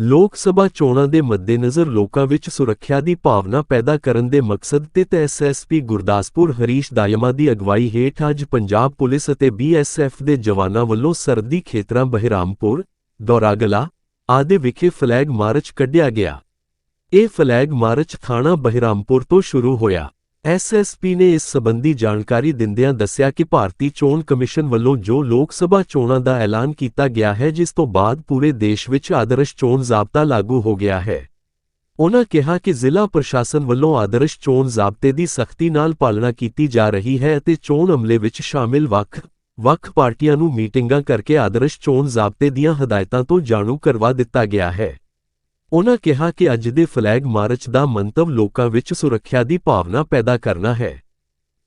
ਲੋਕ ਸਭਾ ਚੋਣਾਂ ਦੇ ਮੱਦੇਨਜ਼ਰ ਲੋਕਾਂ ਵਿੱਚ ਸੁਰੱਖਿਆ ਦੀ ਭਾਵਨਾ ਪੈਦਾ ਕਰਨ ਦੇ ਮਕਸਦ ਤੇ ਐਸਐਸਪੀ ਗੁਰਦਾਸਪੁਰ ਹਰੀਸ਼ ਦਾਇਮਾ ਦੀ ਅਗਵਾਈ ਹੇਠ ਅੱਜ ਪੰਜਾਬ ਪੁਲਿਸ ਅਤੇ ਬੀਐਸਐਫ ਦੇ ਜਵਾਨਾਂ ਵੱਲੋਂ ਸਰਦੀ ਖੇਤਰਾਂ ਬਹਿਰਾਮਪੁਰ, ਦੌਰਾਗਲਾ ਆਦਿ ਵਿਖੇ ਫਲੈਗ ਮਾਰਚ ਕੱਢਿਆ ਗਿਆ। ਇਹ ਫਲੈਗ ਮਾਰਚ ਥਾਣਾ ਬਹਿਰਾਮਪੁਰ ਤੋਂ ਸ਼ੁਰੂ ਹੋਇਆ। ਐਸਐਸਪੀ ਨੇ ਇਸ ਸਬੰਧੀ ਜਾਣਕਾਰੀ ਦਿੰਦਿਆਂ ਦੱਸਿਆ ਕਿ ਭਾਰਤੀ ਚੋਣ ਕਮਿਸ਼ਨ ਵੱਲੋਂ ਜੋ ਲੋਕ ਸਭਾ ਚੋਣਾਂ ਦਾ ਐਲਾਨ ਕੀਤਾ ਗਿਆ ਹੈ, ਜਿਸ ਤੋਂ ਬਾਅਦ ਪੂਰੇ ਦੇਸ਼ ਵਿੱਚ ਆਦਰਸ਼ ਚੋਣ ਜ਼ਾਬਤਾ ਲਾਗੂ ਹੋ ਗਿਆ ਹੈ। ਉਨ੍ਹਾਂ ਕਿਹਾ ਕਿ ਜ਼ਿਲ੍ਹਾ ਪ੍ਰਸ਼ਾਸਨ ਵੱਲੋਂ ਆਦਰਸ਼ ਚੋਣ ਜ਼ਾਬਤੇ ਦੀ ਸਖਤੀ ਨਾਲ ਪਾਲਣਾ ਕੀਤੀ ਜਾ ਰਹੀ ਹੈ ਅਤੇ ਚੋਣ ਅਮਲੇ ਵਿੱਚ ਸ਼ਾਮਿਲ ਵੱਖ ਵੱਖ ਪਾਰਟੀਆਂ ਨੂੰ ਮੀਟਿੰਗਾਂ ਕਰਕੇ ਆਦਰਸ਼ ਚੋਣ ਜ਼ਾਬਤੇ ਦੀਆਂ ਹਦਾਇਤਾਂ ਤੋਂ ਜਾਣੂ ਕਰਵਾ ਦਿੱਤਾ ਗਿਆ ਹੈ। ਉਨ੍ਹਾਂ ਕਿਹਾ ਕਿ ਅੱਜ ਦੇ ਫਲੈਗ ਮਾਰਚ ਦਾ ਮੰਤਵ ਲੋਕਾਂ ਵਿੱਚ ਸੁਰੱਖਿਆ ਦੀ ਭਾਵਨਾ ਪੈਦਾ ਕਰਨਾ ਹੈ।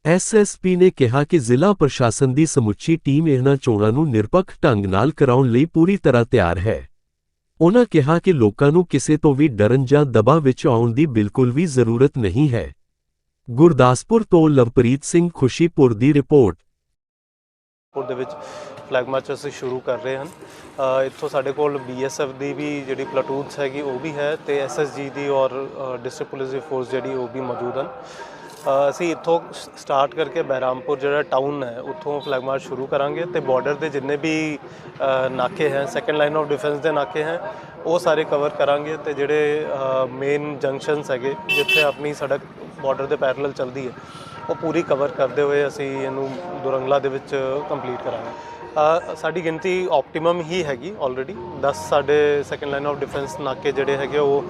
ਐਸਐਸਪੀ ਨੇ ਕਿਹਾ ਕਿ ਜ਼ਿਲ੍ਹਾ ਪ੍ਰਸ਼ਾਸਨ ਦੀ ਸਮੁੱਚੀ ਟੀਮ ਇਹਨਾਂ ਚੋਣਾਂ ਨੂੰ ਨਿਰਪੱਖ ਢੰਗ ਨਾਲ ਕਰਾਉਣ ਲਈ ਪੂਰੀ ਤਰ੍ਹਾਂ ਤਿਆਰ ਹੈ। ਉਨ੍ਹਾਂ ਕਿਹਾ ਕਿ ਲੋਕਾਂ ਨੂੰ ਕਿਸੇ ਤੋਂ ਵੀ ਡਰਨ ਜਾਂ ਦਬਾਅ ਵਿੱਚ ਆਉਣ ਦੀ ਬਿਲਕੁਲ ਵੀ ਜ਼ਰੂਰਤ ਨਹੀਂ ਹੈ। ਗੁਰਦਾਸਪੁਰ ਤੋਂ ਲਵਪ੍ਰੀਤ ਸਿੰਘ ਖੁਸ਼ੀਪੁਰ ਦੀ ਰਿਪੋਰਟ। ਦੇ ਵਿੱਚ ਫਲੈਗ ਮਾਰਚ ਅਸੀਂ ਸ਼ੁਰੂ ਕਰ ਰਹੇ ਹਨ। ਇੱਥੋਂ ਸਾਡੇ ਕੋਲ ਬੀਐਸਐਫ ਦੀ ਵੀ ਜਿਹੜੀ ਪਲਟੂਨਸ ਹੈਗੀ, ਉਹ ਵੀ ਹੈ ਤੇ ਐਸਐਸਜੀ ਦੀ ਔਰ ਡਿਸਟ੍ਰਿਕਟ ਪੁਲਿਸ ਦੀ ਫੋਰਸ ਜਿਹੜੀ, ਉਹ ਵੀ ਮੌਜੂਦ ਹਨ। ਅਸੀਂ ਇੱਥੋਂ ਸਟਾਰਟ ਕਰਕੇ ਬਹਿਰਾਮਪੁਰ ਜਿਹੜਾ ਟਾਊਨ ਹੈ, ਉੱਥੋਂ ਫਲੈਗ ਮਾਰਚ ਸ਼ੁਰੂ ਕਰਾਂਗੇ ਤੇ ਬਾਰਡਰ ਦੇ ਜਿੰਨੇ ਵੀ ਨਾਕੇ ਹੈ ਸੈਕੰਡ ਲਾਈਨ ਆਫ ਡਿਫੈਂਸ ਦੇ ਨਾਕੇ ਹੈ, ਉਹ ਸਾਰੇ ਕਵਰ ਕਰਾਂਗੇ ਤੇ ਜਿਹੜੇ ਮੇਨ ਜੰਕਸ਼ਨਸ ਹੈਗੇ, ਜਿੱਥੇ ਆਪਣੀ ਸੜਕ ਬਾਰਡਰ ਦੇ ਪੈਰਲਲ ਚੱਲਦੀ ਹੈ, ਉਹ ਪੂਰੀ ਕਵਰ ਕਰਦੇ ਹੋਏ ਅਸੀਂ ਇਹਨੂੰ ਦੁਰੰਗਲਾ ਦੇ ਵਿੱਚ ਕੰਪਲੀਟ ਕਰਾਂਗੇ। ਸਾਡੀ ਗਿਣਤੀ ਆਪਟੀਮਮ ਹੀ ਹੈਗੀ ਆਲਰੇਡੀ 10 ਸਾਡੇ ਸੈਕੰਡ ਲਾਈਨ ਆਫ ਡਿਫੈਂਸ ਨਾਕੇ ਜਿਹੜੇ ਹੈਗੇ ਉਹ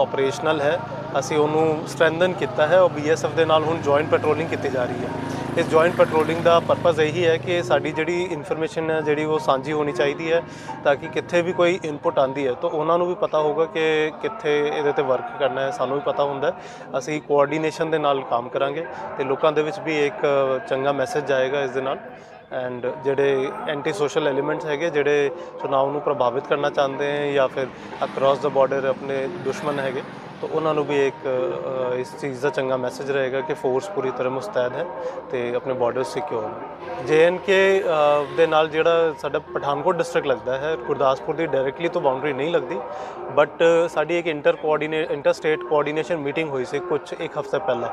ਆਪਰੇਸ਼ਨਲ ਹੈ। ਅਸੀਂ ਉਹਨੂੰ ਸਟਰੈਂਥਨ ਕੀਤਾ ਹੈ ਔਰ ਬੀਐਸਐਫ ਦੇ ਨਾਲ ਹੁਣ ਜੁਆਇੰਟ ਪੈਟਰੋਲਿੰਗ ਕੀਤੀ ਜਾ ਰਹੀ ਹੈ। ਇਸ ਜੁਆਇੰਟ ਪੈਟਰੋਲਿੰਗ ਦਾ ਪਰਪਸ ਇਹੀ ਹੈ ਕਿ ਸਾਡੀ ਜਿਹੜੀ ਇਨਫੋਰਮੇਸ਼ਨ ਹੈ, ਜਿਹੜੀ ਉਹ ਸਾਂਝੀ ਹੋਣੀ ਚਾਹੀਦੀ ਹੈ ਤਾਂ ਕਿ ਕਿੱਥੇ ਵੀ ਕੋਈ ਇਨਪੁਟ ਆਂਦੀ ਹੈ। ਤਾਂ ਉਹਨਾਂ ਨੂੰ ਵੀ ਪਤਾ ਹੋਊਗਾ ਕਿ ਕਿੱਥੇ ਇਹਦੇ ਤੇ ਵਰਕ ਕਰਨਾ ਹੈ, ਸਾਨੂੰ ਵੀ ਪਤਾ ਹੁੰਦਾ ਅਸੀਂ ਕੋਆਰਡੀਨੇਸ਼ਨ ਦੇ ਨਾਲ ਕੰਮ ਕਰਾਂਗੇ ਤੇ ਲੋਕਾਂ ਦੇ ਵਿੱਚ ਵੀ ਇੱਕ ਚੰਗਾ ਮੈਸੇਜ ਜਾਏਗਾ ਇਸ ਦੇ ਨਾਲ। ਐਂਡ ਜਿਹੜੇ ਐਂਟੀ ਸੋਸ਼ਲ ਐਲੀਮੈਂਟਸ ਹੈਗੇ, ਜਿਹੜੇ ਚੁਣਾਵ ਨੂੰ ਪ੍ਰਭਾਵਿਤ ਕਰਨਾ ਚਾਹੁੰਦੇ ਹੈ ਜਾਂ ਫਿਰ ਅਕ੍ਰੋਸ ਦਾ ਬਾਰਡਰ ਆਪਣੇ ਦੁਸ਼ਮਣ ਹੈਗੇ ਤਾਂ ਉਹਨਾਂ ਨੂੰ ਵੀ ਇੱਕ ਇਸ ਚੀਜ਼ ਦਾ ਚੰਗਾ ਮੈਸੇਜ ਰਹੇਗਾ ਕਿ ਫੋਰਸ ਪੂਰੀ ਤਰ੍ਹਾਂ ਮੁਸਤੈਦ ਹੈ ਤੇ ਆਪਣੇ ਬਾਰਡਰ ਸਿਕਿਉਰ ਹੈ ਜੇਐਨਕੇ ਦੇ ਨਾਲ ਜਿਹੜਾ ਸਾਡਾ ਪਠਾਨਕੋਟ ਡਿਸਟ੍ਰਿਕਟ ਲੱਗਦਾ ਹੈ, ਗੁਰਦਾਸਪੁਰ ਦੀ ਡਾਇਰੈਕਟਲੀ ਤੋਂ ਬਾਉਂਡਰੀ ਨਹੀਂ ਲੱਗਦੀ ਬਟ ਸਾਡੀ ਇੱਕ inter coordinate inter state coordination meeting ਹੋਈ ਸੀ ਕੁਝ ਇੱਕ ਹਫ਼ਤੇ ਪਹਿਲਾਂ।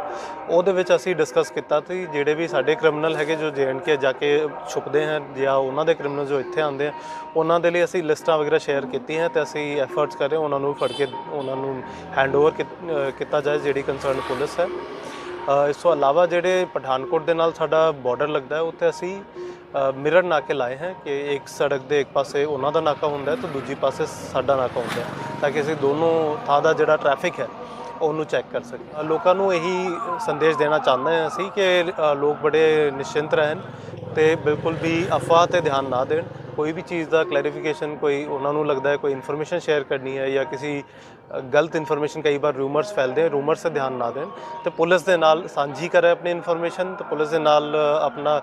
ਉਹਦੇ ਵਿੱਚ ਅਸੀਂ ਡਿਸਕਸ ਕੀਤਾ ਸੀ ਜਿਹੜੇ ਵੀ ਸਾਡੇ ਕ੍ਰਿਮੀਨਲ ਹੈਗੇ ਜੋ ਜੇਐਨਕੇ ਜਾ ਕੇ ਛੁਪਦੇ ਹਨ ਜਾਂ ਉਹਨਾਂ ਦੇ ਕ੍ਰਿਮੀਨਲ ਜੋ ਇੱਥੇ ਆਉਂਦੇ ਆ ਉਹਨਾਂ ਦੇ ਲਈ ਅਸੀਂ ਲਿਸਟਾਂ ਵਗੈਰਾ ਸ਼ੇਅਰ ਕੀਤੀਆਂ ਤੇ ਅਸੀਂ ਐਫਰਟਸ ਕਰ ਰਹੇ ਉਹਨਾਂ ਨੂੰ ਫੜ ਕੇ, ਉਹਨਾਂ ਨੂੰ ਹੈਂਡ ਹੈਂਡਓਵਰ ਕੀਤਾ ਜਾਏ, ਜਿਹੜੀ ਕੰਸਰਨ ਪੁਲਿਸ ਹੈ। ਇਸ ਤੋਂ ਇਲਾਵਾ ਜਿਹੜੇ ਪਠਾਨਕੋਟ ਦੇ ਨਾਲ ਸਾਡਾ ਬਾਰਡਰ ਲੱਗਦਾ ਹੈ, ਉੱਥੇ ਅਸੀਂ ਮਿਰਰ ਨਾਕੇ ਲਾਏ ਹੈ ਕਿ ਇੱਕ ਸੜਕ ਦੇ ਇੱਕ ਪਾਸੇ ਉਹਨਾਂ ਦਾ ਨਾਕਾ ਹੁੰਦਾ ਹੈ ਤੇ ਦੂਜੀ ਪਾਸੇ ਸਾਡਾ ਨਾਕਾ ਹੁੰਦਾ ਹੈ, ਤਾਂ ਕਿ ਅਸੀਂ ਦੋਨੋਂ ਥਾਂ ਦਾ ਜਿਹੜਾ ਟ੍ਰੈਫਿਕ ਹੈ, ਉਹਨੂੰ ਚੈੱਕ ਕਰ ਸਕੀਏ। ਲੋਕਾਂ ਨੂੰ ਇਹੀ ਸੰਦੇਸ਼ ਦੇਣਾ ਚਾਹੁੰਦੇ ਹਾਂ ਅਸੀਂ ਕਿ ਲੋਕ ਬੜੇ ਨਿਸ਼ਚਿੰਤ ਰਹਿਣ ਤੇ ਬਿਲਕੁਲ ਵੀ ਅਫਵਾਹ ਤੇ ਧਿਆਨ ਨਾ ਦੇਣ। ਕੋਈ ਵੀ ਚੀਜ਼ ਦਾ ਕਲੈਰੀਫਿਕੇਸ਼ਨ ਕੋਈ ਉਹਨਾਂ ਨੂੰ ਲੱਗਦਾ ਹੈ, ਕੋਈ ਇਨਫੋਰਮੇਸ਼ਨ ਸ਼ੇਅਰ ਕਰਨੀ ਹੈ ਜਾਂ ਕਿਸੇ ਗਲਤ ਇਨਫੋਰਮੇਸ਼ਨ ਕਈ ਵਾਰ ਰੂਮਰਸ ਫੈਲਦੇ ਰੂਮਰਸ ਤੇ ਧਿਆਨ ਨਾ ਦੇਣ। ਤੇ ਪੁਲਿਸ ਦੇ ਨਾਲ ਸਾਂਝੀ ਕਰੇ ਆਪਣੀ ਇਨਫੋਰਮੇਸ਼ਨ ਤੇ ਪੁਲਿਸ ਦੇ ਨਾਲ ਆਪਣਾ